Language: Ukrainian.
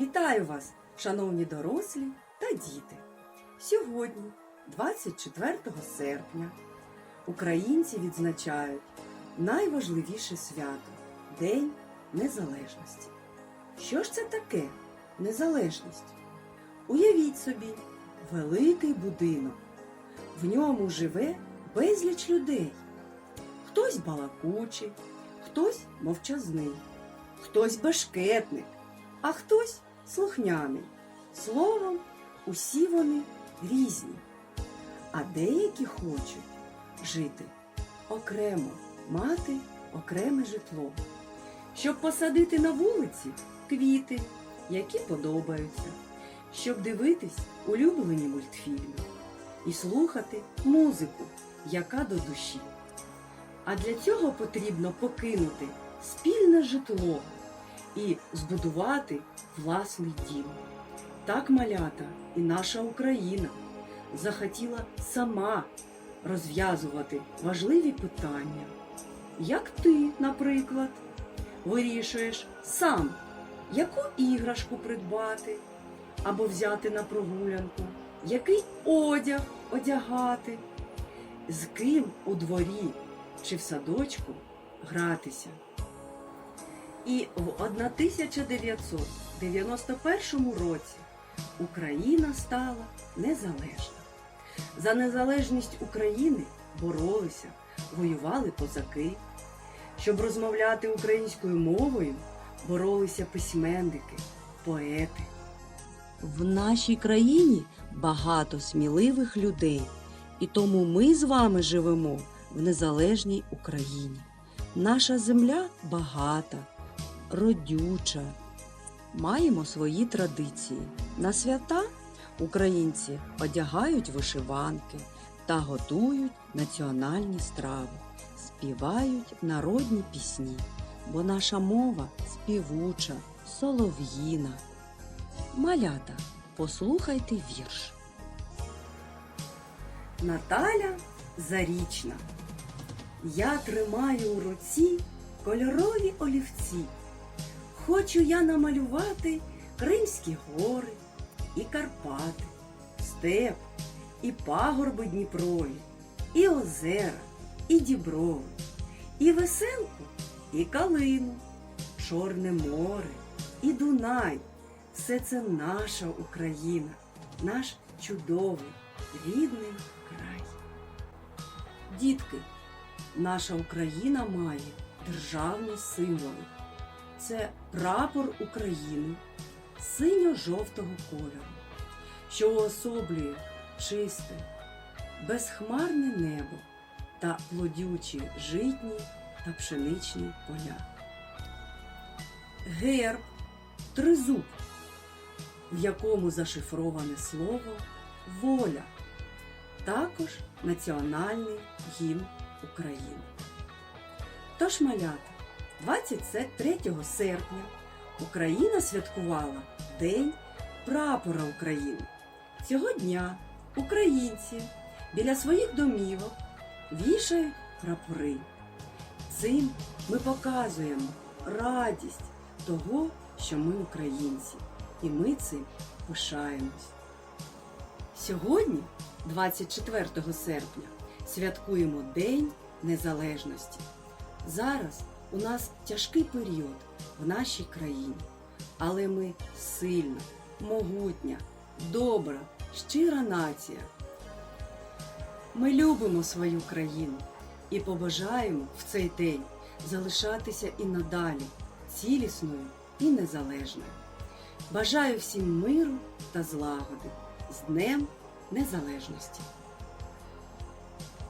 Вітаю вас, шановні дорослі та діти! Сьогодні, 24 серпня, українці відзначають найважливіше свято День Незалежності. Що ж це таке незалежність? Уявіть собі, великий будинок. В ньому живе безліч людей. Хтось балакучий, хтось мовчазний, хтось бешкетник, а хтось слухняний. Словом, усі вони різні. А деякі хочуть жити окремо, мати окреме житло, щоб посадити на вулиці квіти, які подобаються, щоб дивитись улюблені мультфільми і слухати музику, яка до душі. А для цього потрібно покинути спільне житло і збудувати власний дім. Так малята і наша Україна захотіла сама розв'язувати важливі питання. Як ти, наприклад, вирішуєш сам, яку іграшку придбати або взяти на прогулянку, який одяг одягати, з ким у дворі чи в садочку гратися. І в 1991 році Україна стала незалежна. За незалежність України боролися, воювали козаки. Щоб розмовляти українською мовою, боролися письменники, поети. В нашій країні багато сміливих людей, і тому ми з вами живемо в незалежній Україні. Наша земля багата, родюча. Маємо свої традиції. На свята українці одягають вишиванки та готують національні страви, співають народні пісні, бо наша мова співуча, солов'їна. Малята, послухайте вірш. Наталя Зарічна. Я тримаю у руці кольорові олівці. Хочу я намалювати Кримські гори і Карпати, степ, і пагорби Дніпрові, і озера, і діброви, і веселку, і калину, Чорне море, і Дунай. Все це наша Україна, наш чудовий, рідний край. Дітки, наша Україна має державні символи. Це прапор України синьо-жовтого кольору, що уособлює чисте, безхмарне небо та плодючі житні та пшеничні поля. Герб тризуб, в якому зашифроване слово воля, також національний гімн України. Тож малята, 23 серпня Україна святкувала День прапора України. Цього дня українці біля своїх домівок вішають прапори. Цим ми показуємо радість того, що ми українці, і ми цим пишаємось. Сьогодні, 24 серпня, святкуємо День Незалежності. Зараз у нас тяжкий період в нашій країні, але ми сильна, могутня, добра, щира нація. Ми любимо свою країну і побажаємо в цей день залишатися і надалі цілісною і незалежною. Бажаю всім миру та злагоди з Днем Незалежності!